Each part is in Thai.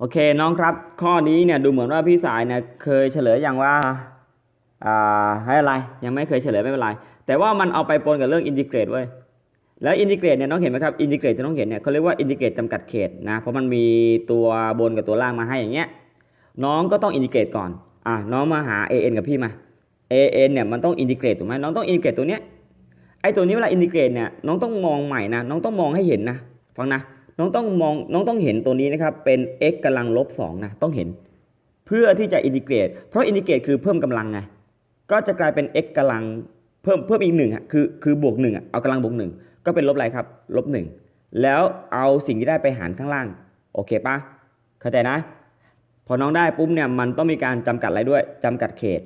โอเคน้องครับ ข้อนี้เนี่ยดูเหมือนว่าพี่สายเนี่ยเคยเฉลยอย่างว่าอ่าให้อะไรยังไม่เคยเฉลยไม่เป็นไร แต่ว่ามันเอาไปปนกับเรื่องอินทิเกรตเว้ยแล้วอินทิเกรตเนี่ยน้องเห็นไหมครับอินทิเกรตที่น้องเห็นเนี่ยเขาเรียกว่าอินทิเกรตจำกัดเขตนะเพราะมันมีตัวบนกับตัวล่างมาให้อย่างเงี้ยน้องก็ต้องอินทิเกรตก่อนอะน้องมาหา an กับพี่มา an เนี่ยมันต้องอินทิเกรตถูกไหมน้องต้องอินทิเกรตตัวเนี้ยไอ้ตัวนี้เวลาอินทิเกรตเนี่ยน้องต้องมองใหม่นะน้องต้องมองให้เห็นนะฟังนะ น้องต้องมองน้องต้องเห็นตัวนี้นะครับเป็น x กำลังลบ2นะต้องเห็น เพื่อที่จะอินทิเกรต เพราะอินทิเกรตคือเพิ่มกำลังไงก็จะกลายเป็น x กำลังเพิ่มเพิ่มอีกหนึ่งอะคือคือบวกหนึ่งอะเอากำลังบวกหนึ่งก็เป็นลบอะไรครับลบหนึ่งแล้วเอาสิ่งที่ได้ไปหารข้างล่างโอเคปะเข้าใจนะ พอน้องได้ปุ๊บเนี่ยมันต้องมีการจำกัดอะไรด้วยจำกัดเขต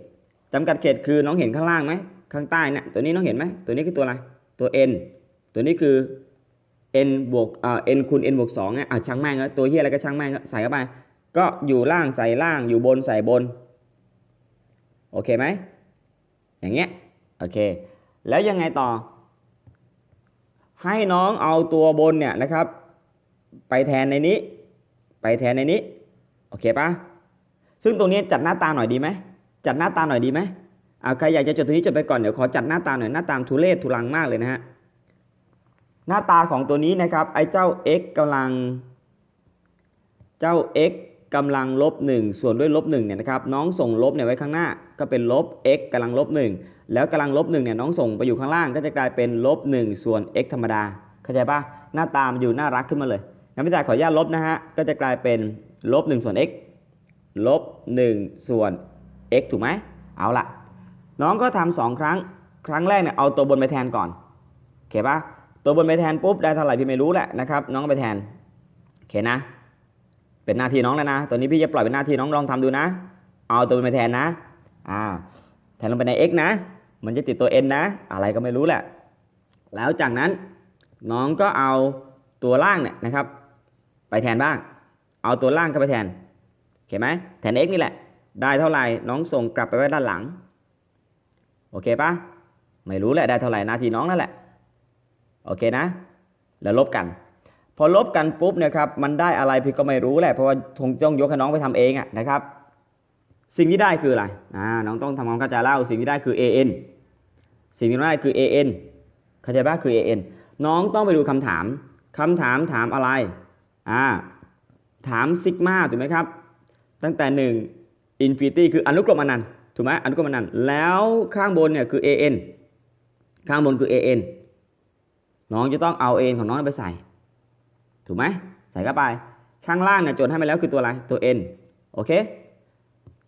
จำกัดเขตคือน้องเห็นข้างล่างไหมข้างใต้เนี่ยตัวนี้น้องเห็นไหมตัวนี้คือตัวอะไรตัว n ตัวนี้คือ n บวกอ่า n คูณ n บวก2เนี่ยอะช่างแม่งแล้วตัวเฮียอะไรก็ช่างแม่งใส่เข้าไป ก็อยู่ล่างใส่ล่างอยู่บนใส่บน โอเคไหมอย่างเงี้ยโอเค แล้วยังไงต่อ ให้น้องเอาตัวบนเนี่ยนะครับ ไปแทนในนี้ ไปแทนในนี้ โอเคปะซึ่งตรงนี้จัดหน้าตาหน่อยดีไหมจัดหน้าตาหน่อยดีไหมอ่าใครอยากจะจดตัวนี้จดไปก่อนเดี๋ยวขอจัดหน้าตาหน่อยหน้าตามทุเรศทุลังมากเลยนะฮะ หน้าตาของตัวนี้นะครับ ไอ้เจ้า x กำลัง เจ้า x กำลังลบ1ส่วนด้วยลบ1เนี่ยนะครับ น้องส่งลบเนี่ยไว้ข้างหน้า ก็เป็นลบ x กำลังลบ1แล้วกำลังลบ1เนี่ยน้องส่งไปอยู่ข้างล่าง ก็จะกลายเป็นลบ1ส่วน x ธรรมดา เข้าใจปะหน้าตามันอยู่น่ารักขึ้นมาเลยงั้นพี่จ่ายขออนุญาตลบนะฮะ ก็จะกลายเป็นลบ1ส่วน x ลบ1ส่วน x ถูกไหม เอาละน้องก็ทำสองครั้ง ครั้งแรกเนี่ยเอาตัวบนไปแทนก่อน โอเคปะ ตัวบนไปแทนปุ๊บได้เท่าไหร่พี่ไม่รู้แหละนะครับน้องไปแทนโอเคนะ เป็นหน้าที่น้องแล้วนะตัวนี้พี่จะปล่อยเป็นหน้าที่น้องลองทำดูนะ เอาตัวบนไปแทนนะอ่าแทนลงไปใน x นะ มันจะติดตัว n นะ อะไรก็ไม่รู้แหละ แล้วจากนั้นน้องก็เอาตัวล่างเนี่ยนะครับ ไปแทนบ้าง เอาตัวล่างเข้าไปแทนโอเคไหมแทน x นี่แหละ ได้เท่าไหร่น้องส่งกลับไปไว้ด้านหลัง โอเคปะไม่รู้แหละได้เท่าไหร่หน้าที่น้องนั่นแหละ โอเคนะ แล้วลบกัน พอลบกันปุ๊บเนะครับมันได้อะไรพี่ก็ไม่รู้แหละเพราะว่าคงต้องยกให้น้องไปทำเองอะนะครับ สิ่งที่ได้คืออะไรอ่าน้องต้องทำความเข้าใจเล่าสิ่งที่ได้คือ an สิ่งที่ได้คือ an เข้าใจปะคือ an น้องต้องไปดูคำถามคำถามถามอะไรอ่าถามซิกมาถูกไหมครับ ตั้งแต่ 1 infinity คืออนุกรมอนันต์ถูกไหมอนุกรมอนันต์แล้วข้างบนเนี่ยคือ an ข้างบนคือ an น้องจะต้องเอา an ของน้องไปใส่ ถูกไหมใส่เข้าไปข้างล่างเนี่ยโจทย์ให้มาแล้วคือตัวอะไรตัว n โอเค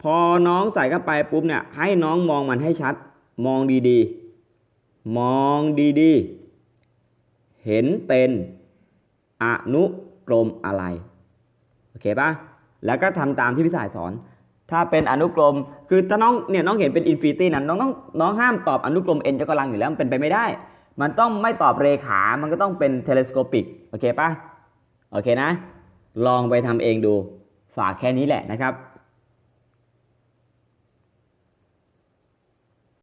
พอน้องใส่เข้าไปปุ๊บเนี่ยให้น้องมองมันให้ชัด มองดีๆ มองดีๆ เห็นเป็นอนุกรมอะไร โอเคปะแล้วก็ทำตามที่พี่สายสอน ถ้าเป็นอนุกรม คือถ้าน้องเนี่ยน้องเห็นเป็นอินฟินิตี้นั้นน้องต้องน้องห้ามตอบอนุกรม n ยกกำลังอยู่แล้วมันเป็นไปไม่ได้ มันต้องไม่ตอบเรขา มันก็ต้องเป็นเทเลสโคปิก โอเคปะโอเคนะ ลองไปทำเองดู ฝากแค่นี้แหละนะครับ